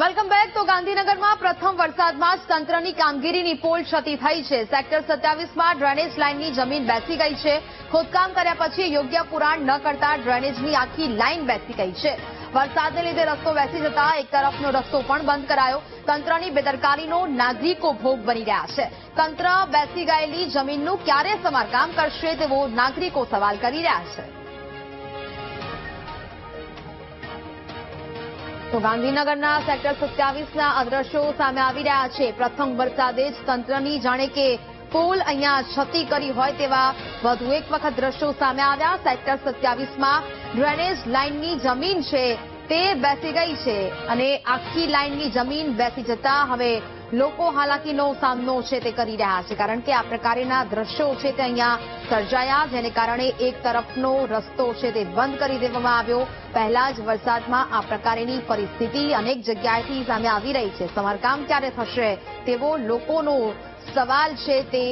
Welcome back તો ગાંધીનગરમાં પ્રથમ વરસાદમાં જ તંત્રની કામગીરીની પોલ ક્ષતિ થઈ છે. સેક્ટર સત્યાવીસમાં ડ્રેનેજ લાઇનની જમીન બેસી ગઈ છે. ખોદકામ કર્યા પછી યોગ્ય પુરાણ ન કરતા ડ્રેનેજની આખી લાઇન બેસી ગઈ છે. વરસાદને લીધે રસ્તો બેસી જતા એક તરફનો રસ્તો પણ બંધ કરાયો. તંત્રની બેદરકારીનો નાગરિકો ભોગ બની રહ્યા છે. તંત્ર બેસી ગયેલી જમીનનું ક્યારે સમારકામ કરશે તેવો નાગરિકો સવાલ કરી રહ્યા છે. તો ગાંધીનગરના સેક્ટર સત્યાવીસના અદ્રશ્યો સામે આવી રહ્યા છે. પ્રથમ વરસાદે જ તંત્રની જાણે કે પોલ અહીંયા ક્ષતિ કરી હોય તેવા વધુ એક વખત દ્રશ્યો સામે આવ્યા. સેક્ટર સત્યાવીસમાં ડ્રેનેજ લાઇનની જમીન છે. તે બેસી ગઈ છે અને આખી લાઇનની જમીન બેસી જતા હવે લોકો હાલાકીનો સામનો છે તે કરી રહ્યા છે. કારણ કે આ પ્રકારના દ્રશ્યો છે તે અહીંયા સર્જાયા, જેને કારણે એક તરફનો રસ્તો છે તે બંધ કરી દેવામાં આવ્યો. પહેલા જ વરસાદમાં આ પ્રકારની પરિસ્થિતિ અનેક જગ્યાએથી સામે આવી રહી છે. સમારકામ ક્યારે થશે તેવો લોકોનો સવાલ છે તે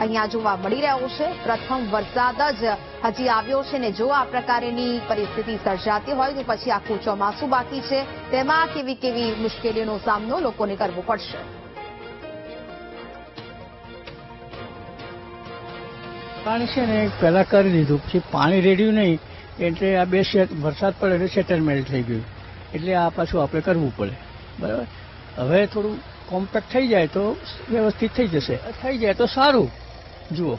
અહીંયા જોવા મળી રહ્યો છે. પ્રથમ વરસાદ જ હજી આવ્યો છે ને જો આ પ્રકારની પરિસ્થિતિ સર્જાતી હોય તો પછી આખું ચોમાસું બાકી છે. તેમાં કેવી કેવી મુશ્કેલીઓનો સામનો લોકોને કરવો પડશે. પાણી છે ને પહેલા કરી દીધું, પછી પાણી રેડ્યું નહીં, એટલે આ બે વરસાદ પડે એટલે સેટલમેન્ટ થઈ ગયું. એટલે આ પાછું આપણે કરવું પડે. બરાબર? હવે થોડું કોમ્પેક્ટ થઈ જાય તો વ્યવસ્થિત થઈ જશે. થઈ જાય તો સારું. જુઓ.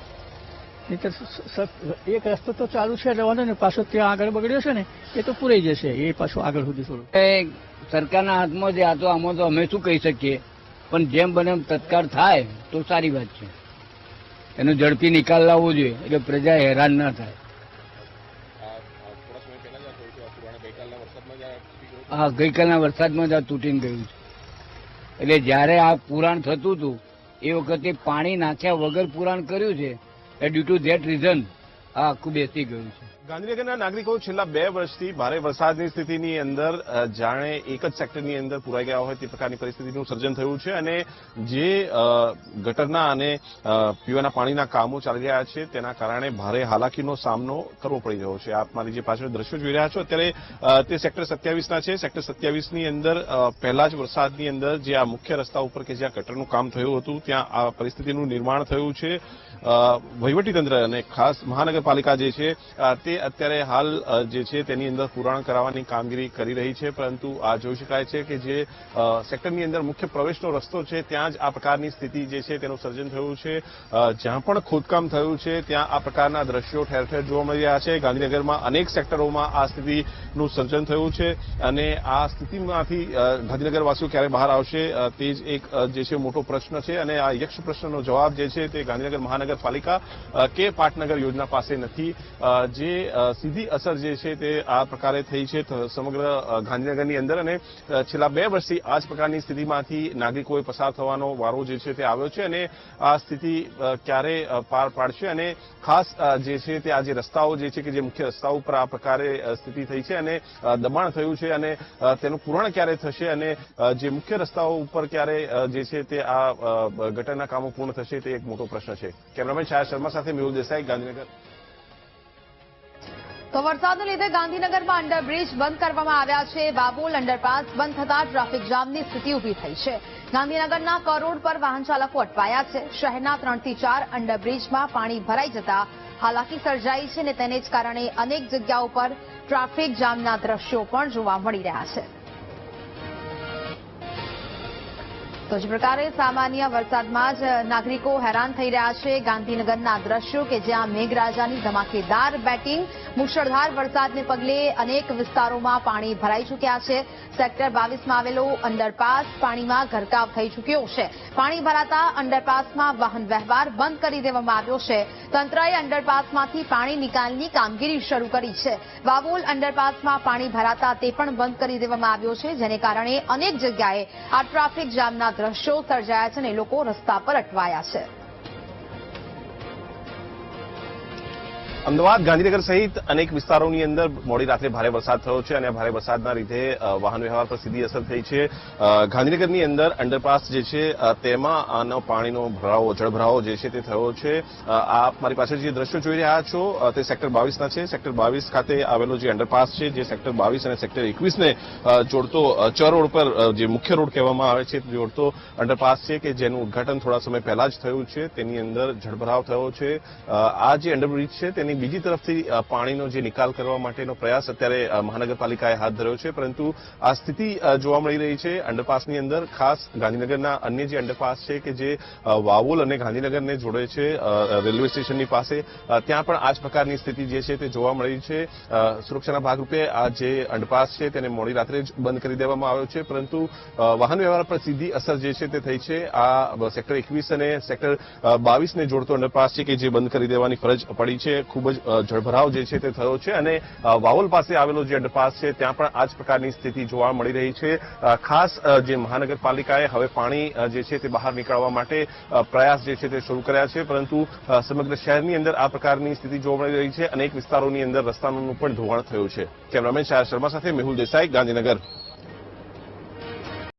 સ- એક રસ્તો તો ચાલુ છે રહેવાનો ને પાછો ત્યાં આગળ બગડ્યો છે ને, એ તો પૂરાઈ જશે. એ પાછું આગળ સુધી થોડું. એ સરકારના હાથમાં છે, આ તો આમાં તો અમે શું કહી શકીએ? પણ જેમ બને એમ તત્કાળ થાય, તો સારી વાત છે. એનો ઝડપી નિકાલ લાવવો જોઈએ, એટલે પ્રજા હેરાન ના થાય. હા, ગઈકાલના વરસાદમાં જ આ તૂટીને ગયું છે. એટલે જ્યારે આ પુરાણ થતું હતું એ વખતે પાણી નાખ્યા વગર પુરાણ કર્યું છે. ડ્યુ ટુ ધેટ રીઝન આ આખું બેસી ગયું છે. ગાંધીનગરના નાગરિકો છેલ્લા બે વર્ષથી ભારે વરસાદની સ્થિતિની અંદર જાણે એક જ સેક્ટરની અંદર પુરાઈ ગયા હોય તે પ્રકારની પરિસ્થિતિનું સર્જન થયું છે અને જે ગટરના અને પીવાના પાણીના કામો ચાલી રહ્યા છે તેના કારણે ભારે હાલાકીનો સામનો કરવો પડી રહ્યો છે. આપ મારી જે પાછળ દ્રશ્યો જોઈ રહ્યા છો અત્યારે તે સેક્ટર સત્યાવીસના છે. સેક્ટર સત્યાવીસની અંદર પહેલા જ વરસાદની અંદર જે આ મુખ્ય રસ્તા ઉપર કે જ્યાં ગટરનું કામ થયું હતું, ત્યાં આ પરિસ્થિતિનું નિર્માણ થયું છે. વહીવટીતંત્ર અને ખાસ મહાનગરપાલિકા જે છે તે અત્યારે હાલ જે છે તેની અંદર પુરાણ કરાવવાની કામગીરી કરી રહી છે. પરંતુ આ જોઈ શકાય છે કે જે સેક્ટરની અંદર મુખ્ય પ્રવેશનો રસ્તો છે, ત્યાં જ આ પ્રકારની સ્થિતિ જે છે તેનું સર્જન થયું છે. જ્યાં પણ ખોદકામ થયું છે, ત્યાં આ પ્રકારના દ્રશ્યો ઠેર ઠેર જોવા મળી રહ્યા છે. ગાંધીનગરમાં અનેક સેક્ટરોમાં આ સ્થિતિનું સર્જન થયું છે અને આ સ્થિતિમાંથી ગાંધીનગરવાસીઓ ક્યારે બહાર આવશે તે જ એક જે છે મોટો પ્રશ્ન છે અને આ યક્ષ પ્રશ્નનો જવાબ જે છે તે ગાંધીનગર મહાનગરપાલિકા કે પાટનગર યોજના પાસે નથી. જે સીધી અસર જે છે તે આ પ્રકારે થઈ છે સમગ્ર ગાંધીનગરની અંદર અને છેલ્લા બે વર્ષથી આ જ પ્રકારની સ્થિતિમાંથી નાગરિકોએ પસાર થવાનો વારો જે છે તે આવ્યો છે અને આ સ્થિતિ ક્યારે પાર પાડશે અને ખાસ જે છે તે આ રસ્તાઓ જે છે કે જે મુખ્ય રસ્તાઓ ઉપર આ પ્રકારે સ્થિતિ થઈ છે અને દબાણ થયું છે અને તેનું પૂરણ ક્યારે થશે અને જે મુખ્ય રસ્તાઓ ઉપર ક્યારે જે છે તે આ ગટરના કામો પૂર્ણ થશે તે એક મોટો પ્રશ્ન છે. કેમેરામેન છાયા શર્મા સાથે મેહુલ દેસાઈ, ગાંધીનગર. તો વરસાદને લીધે ગાંધીનગરમાં અંડરબ્રિજ બંધ કરવામાં આવ્યા છે. બાબુલ અંડરપાસ બંધ થતા ટ્રાફિક જામની સ્થિતિ ઊભી થઈ છે. ગાંધીનગરના કરોડ પર વાહન ચાલકો અટવાયા છે. શહેરના ત્રણથી ચાર અંડરબ્રિજમાં પાણી ભરાઈ જતા હાલાકી સર્જાઈ છે અને તેને જ કારણે અનેક જગ્યાઓ પર ટ્રાફિક જામના દ્રશ્યો પણ જોવા મળી રહ્યા છે. તો જ પ્રકારે સામાન્ય વરસાદમાં જ નાગરિકો હેરાન થઈ રહ્યા છે. ગાંધીનગરના દ્રશ્યો કે જ્યાં મેઘરાજાની ધમાકેદાર બેટિંગ, મુશળધાર વરસાદને પગલે અનેક વિસ્તારોમાં પાણી ભરાઈ ચૂક્યા છે. સેક્ટર બાવીસમાં આવેલો અંડરપાસ પાણીમાં ગરકાવ થઈ ચૂક્યો છે. પાણી ભરાતા અંડરપાસમાં વાહન વ્યવહાર બંધ કરી દેવામાં આવ્યો છે. તંત્રએ અંડરપાસમાંથી પાણી નિકાલની કામગીરી શરૂ કરી છે. વાવોલ અંડરપાસમાં પાણી ભરાતા તે પણ બંધ કરી દેવામાં આવ્યો છે, જેને કારણે અનેક જગ્યાએ આ ટ્રાફિક જામના દ્રશ્યો સર્જાયા છે અને લોકો રસ્તા પર અટવાયા છે. અમદાવાદ, ગાંધીનગર સહિત અનેક વિસ્તારોની અંદર મોડી રાત્રે ભારે વરસાદ થયો છે અને ભારે વરસાદના લીધે વાહન વ્યવહાર પર સીધી અસર થઈ છે. ગાંધીનગરની અંદર અંડરપાસ જે છે તેમાં આનો પાણીનો ભરાવો જળભરાવો જે છે તે થયો છે. આપ મારી પાસે જે દ્રશ્યો જોઈ રહ્યા છો તે સેક્ટર બાવીસના છે. સેક્ટર બાવીસ ખાતે આવેલો જે અંડરપાસ છે, જે સેક્ટર બાવીસ અને સેક્ટર એકવીસને જોડતો ચ રોડ પર જે મુખ્ય રોડ કહેવામાં આવે છે જોડતો અંડરપાસ છે કે જેનું ઉદ્ઘાટન થોડા સમય પહેલા જ થયું છે. તેની અંદર જળભરાવ થયો છે. આ જે અંડરબ્રિજ છે, તેની બીજી તરફથી પાણીનો જે નિકાલ કરવા માટેનો પ્રયાસ અત્યારે મહાનગરપાલિકાએ હાથ ધર્યો છે. પરંતુ આ સ્થિતિ જોવા મળી રહી છે અંડરપાસની અંદર. ખાસ ગાંધીનગરના અન્ય જે અંડરપાસ છે કે જે વાવોલ અને ગાંધીનગરને જોડે છે રેલવે સ્ટેશનની પાસે ત્યાં પણ આ જ પ્રકારની સ્થિતિ જે છે તે જોવા મળી છે. સુરક્ષાના ભાગરૂપે આ જે અંડરપાસ છે તેને મોડી રાત્રે જ બંધ કરી દેવામાં આવ્યો છે. પરંતુ વાહન વ્યવહાર પર સીધી અસર જે છે તે થઈ છે. આ સેક્ટર એકવીસ અને સેક્ટર બાવીસને જોડતો અંડરપાસ છે કે જે બંધ કરી દેવાની ફરજ પડી છે. ખૂબ જ જળભરાવ જે છે તે થયો છે અને વાવોલ પાસે આવેલો જે અંડરપાસ છે ત્યાં પણ આ જ પ્રકારની સ્થિતિ જોવા મળી રહી છે. ખાસ જે મહાનગરપાલિકાએ હવે પાણી જે છે તે બહાર નીકળવા માટે પ્રયાસ જે છે તે શરૂ કર્યા છે, પરંતુ સમગ્ર શહેરની અંદર આ પ્રકારની સ્થિતિ જોવા મળી રહી છે. અનેક વિસ્તારોની અંદર રસ્તાનું પણ ધોવાણ થયું છે. કેમેરામેન શાહ શર્મા સાથે મેહુલ દેસાઈ, ગાંધીનગર.